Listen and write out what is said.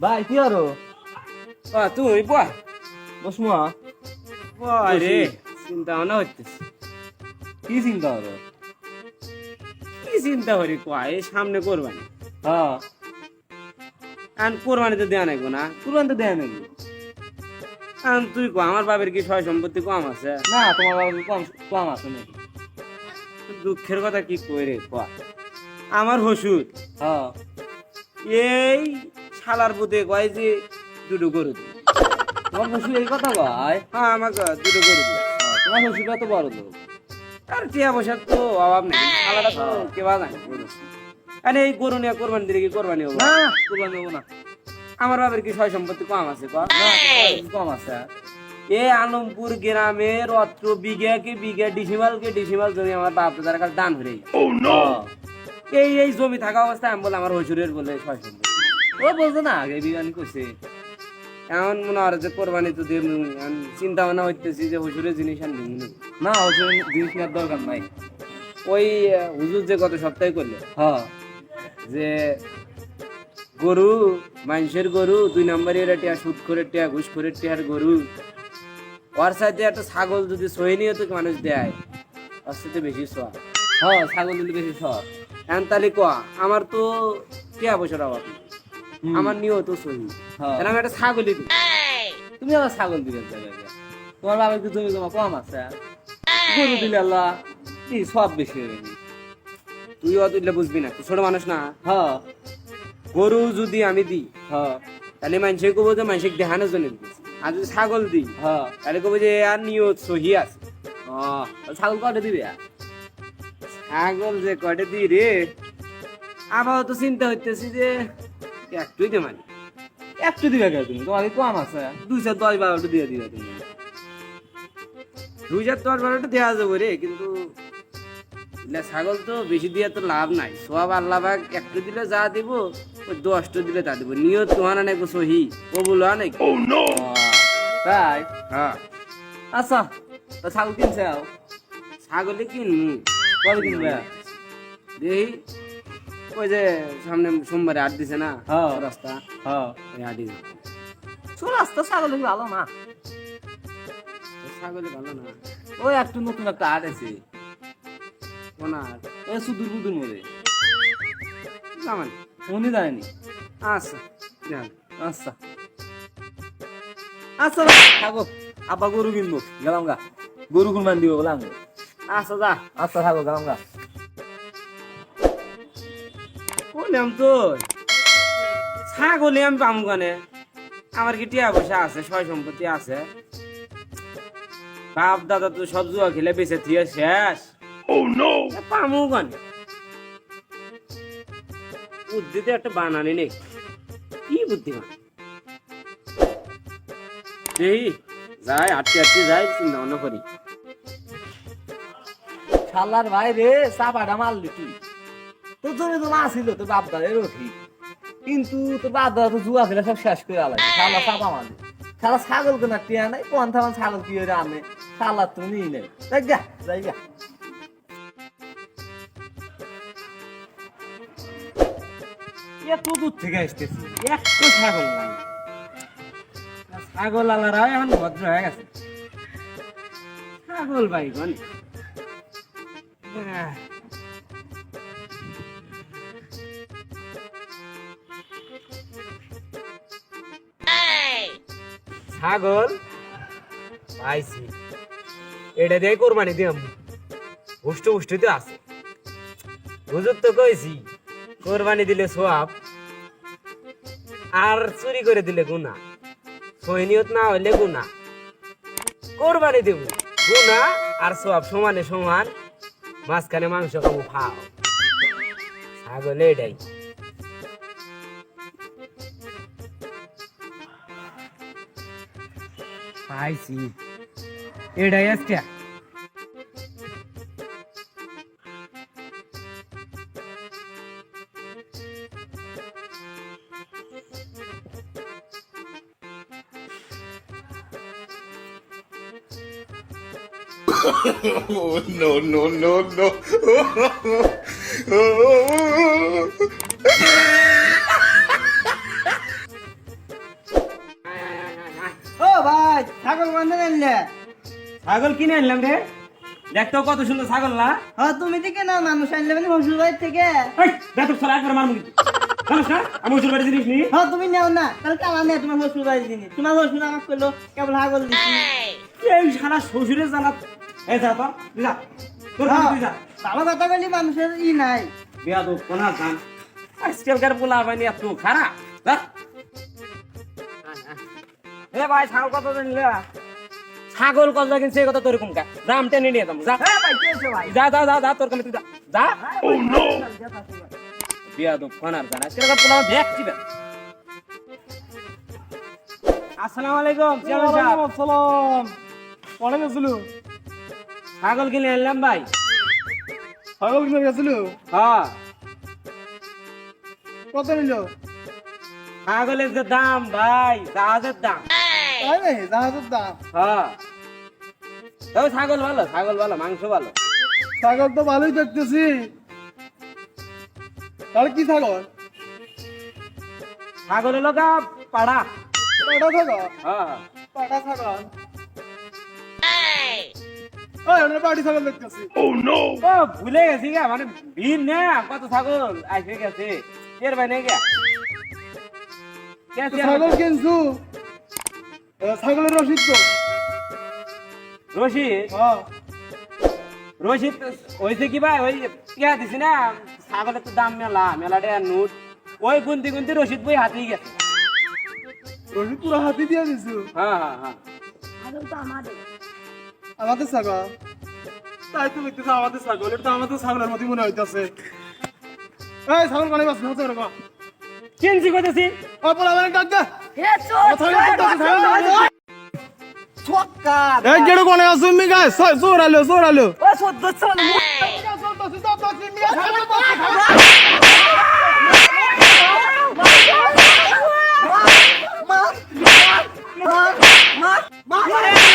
ভাই কি আরও আ, তুই বসমা। রে চিন্তা ভাবনা হইতেছে কি চিন্তা কি চিন্তা করি কয় এই সামনে কোরবানি। হ্যাঁ। কোরবানি তো দেওয়া নাইবো না। কুরবান তো দেয় আর তুই কো আমার বাবার কি সয় সম্পত্তি কম আছে? না তোমার বাবা কম কম আছে নাকি? দুঃখের কথা কি কই রে কয় আমার হসুর হ্যাঁ। এই শালার পুতে কয় যে দুটো গরু দিবে। তোমার শ্বশুর এই কথা কয়? হ্যাঁ আমাকে দুটো গরু দিবে। হ্যাঁ, তোমার শ্বশুর তো বড় লোক? আর টিয়া পয়সার তো অভাব নেই। শালাটা তো কেবা জানে গরু আরে এই গরু নিয়ে কোরবানি দিলে কি কোরবানি হব? না। কুরবান দেবো না। আমার বাবার কি সয় সম্পত্তি কম আছে কম আছে। এ আলমপুর গ্রামের অত্র বিঘা কে বিঘা ডিসিমাল কে ডিসিমাল জমি আমার বাপ দাদার কাছে দান হয়ে হ্যাঁ। এই এই জমি থাকা অবস্থায় আমি বলে আমার হজুরের বলে সয় সম্পত্তি। ও বলছে না আগে বিরিয়ানি করছে। এমন মনে হয় যে কোরবানি তো দিয়ে চিন্তা ভাবনা হইতেছি যে হুজুরের জিনিস আর নিই না ওই জিনিস নেওয়ার দরকার নাই। ওই হুজুর যে গত সপ্তাহে করলে হ্যাঁ। যে গরু মানুষের গরু দুই নম্বরের টিয়া সুদ করে টিয়া ঘুষ করে টিয়ার গরু। ওর সাথে একটা ছাগল যদি সহি নিয়ে মানুষ দেয় ওর সাথে বেশি সোয়া হ্যাঁ ছাগল দিলে বেশি সব এখন তাহলে কোয়া আমার তো টিয়া পয়সার অভাব নেই। আমার নিয়েও তো সহি। হ্যাঁ। আমি একটা ছাগলই দিই তুমি আবার ছাগল জায়গায় তোমার বাবার কি জমি জমা কম আছে গরু দিলে আল্লাহ কি সব বেশি হয়ে গেছে তুই অত দিলে বুঝবি না তুই ছোট মানুষ না। হ্যাঁ। গরু যদি আমি দিই হ্যাঁ। তাহলে মানুষে কবো যে মানুষকে দেখানোর জন্য দিতেছি আর যদি ছাগল দিই হ্যাঁ। তাহলে কবো যে আর নিয়ত সহি আছে। ছাগল কটা দিবে? ছাগল যে কটে দিই রে? আবার তো চিন্তা হইতেছি যে একটুই দে মানে একটু দিবে কে তুমি? তোমার কম আছে। দুইশো দশ বারোটা দিয়ে দিবে তুমি। দুই হাজার দশ বারোটা দেওয়া যাবে রে কিন্তু ছাগল তো বেশি দিয়ে তো লাভ নাই। সব আল্লাহ বাগ একটু দিলে যা দিব ওই দশটা দিলে তা দিব। নিয়ত তোমার নাই সহি। ও বলো নাই? ও, তাই? হ্যাঁ। আচ্ছা তা ছাগল কিনছে আও? ছাগলে কিনমু। কবে কিনবে? দেখি ওই যে সামনে সোমবারে আট দিছে না? হ্যাঁ। রাস্তা। হ্যাঁ। ওই আটই চল রাস্তা ছাগল ভালো না। ছাগলে ভালো না। ওই একটু নতুন একটা আট আছে। ওনার ওই সুদূর বুদুর মধ্যে জামান উনি জানেনি? আচ্ছা। আচ্ছা। আচ্ছা। থাকো আব্বা গরু কিনবো গেলাম গা। গরু কুরবান দিব বললাম আচ্ছা যা। আচ্ছা থাকো গেলাম গা। বললাম তো ছাগলে আমি পামু কানে আমার কি টিয়া পয়সা আছে সয় সম্পত্তি আছে। বাপ দাদা তো সব জুয়া খেলে বেঁচে থিয়ে শেষ। এ পামু কানে বুদ্ধিতে একটা বানানি নেই। কি বুদ্ধিমান? এই যাই আটকে আটকে যাই চিন্তা ভাবনা করি। শালার ভাই রে চাপাটা মারলি তুই। তোর জমি না ছিল, তোর বাপ দাদের ঠিক কিন্তু তোর বাপ দাদা তো জুয়া খেলে সব শেষ করে আলাই শালা চাপা মারলি শালা ছাগল কেনা টিয়া নাই? কোন থামান ছাগল কি হয়ে আনে? শালা তো নিয়ে নেই যাই গা যাই গা। এত দূর থেকে আসতেছি। একটু ছাগল নাই। ছাগল আলারা এখন ভদ্র হয়ে গেছে। ছাগল ভাই গনে। ছাগল পাইছি। এটা দিয়ে কোরবানি দিলাম উষ্ট উষ্টিতে আছে। হুজুর তো কইছি, কোরবানি দিলে সোয়াব, আর চুরি করে দিলে গুনা সৈনিয়ত না হইলে গুনা কোরবানি দেব। গুনা আর সোয়াব সমানে সমান, মাঝখানে মাংস খাব, খাও। ছাগল এটাই। পাইছি এটাই আজকে Oh, no, no, no, no. ছাগল কিনে আনলাম রে। দেখতেও কত সুন্দর ছাগল না। হ্যাঁ তুমি থেকে না মানুষ আনলে মানে শ্বশুর বাড়ি থেকে? দেখো সালা একবার মারমু জানিস না? আমি ওষুধ বাড়ি জিনিস নি হ্যাঁ তুমি নেও না। নেই তোমার শ্বশুর বাড়ি জিনিস। তোমার আমাকে করল কেবল হাগল এই সারা শ্বশুরের জ্বালা এই যা তো যা। তোর তুই যা। কথা বলি মানুষের ই নাই। বিয়া তো কোনা জান। আজকালকার পোলা বানি এত খারাপ। যা। এ ভাই ছাগল কত জানলে ছাগল কত কিনছে কত তোর কম কা দাম টেনে নিয়ে দাম যা যা যা যা যা তোর কামে যা যা বিয়া তো কোনার জান আজকালকার পোলা দেখছি বে আসসালামু আলাইকুম চেয়ারম্যান সাহেব আসসালাম অনেক গেছিল ছাগল কিনে আনলাম ভাই ছাগল কিনে গেছিল হ্যাঁ কত নিল ছাগলের যে দাম ভাই জাহাজের দাম তাই জাহাজের দাম হ্যাঁ তবে ছাগল ভালো ছাগল ভালো মাংস ভালো। ছাগল তো ভালোই দেখতেছি। তাহলে কি ছাগল? ছাগল হলো গা পাড়া। পাটা ছাগল? হ্যাঁ। পাটা ছাগল। ওই ওখানে পাটি ছাগল দেখতেছি। ও ভুলে গেছি গা মানে ভিড় না কত ছাগল আইসে গেছে। এর ভাই নেই গা। কে ছাগল কিনছু? ছাগলের রসিদ তো। রশিদ? হ্যাঁ রশিদ কি ভাই ওই দিছি না ছাগলের তো দাম মেলা মেলা টাকা নোট ওই গুনতি গুনতি রশিদ বই হাতেই গেছে। রসিদ পুরো হাতি দিয়ে দিছু? হ্যাঁ হ্যাঁ হ্যাঁ। আমাদের। ছাগল? তাই তো দেখতেছি আমাদের ছাগল এটা তো আমাদের ছাগলের মতই মনে হইতাছে। এই ছাগল কানে বাস হতে পারে চিনছি কইতেছি। ও পোলা ডাক দে। ছাগল soca. É que eu conheço o Miguel, só zoralho, zoralho. Eu sou do Sano. Mano, mano, mano, mano.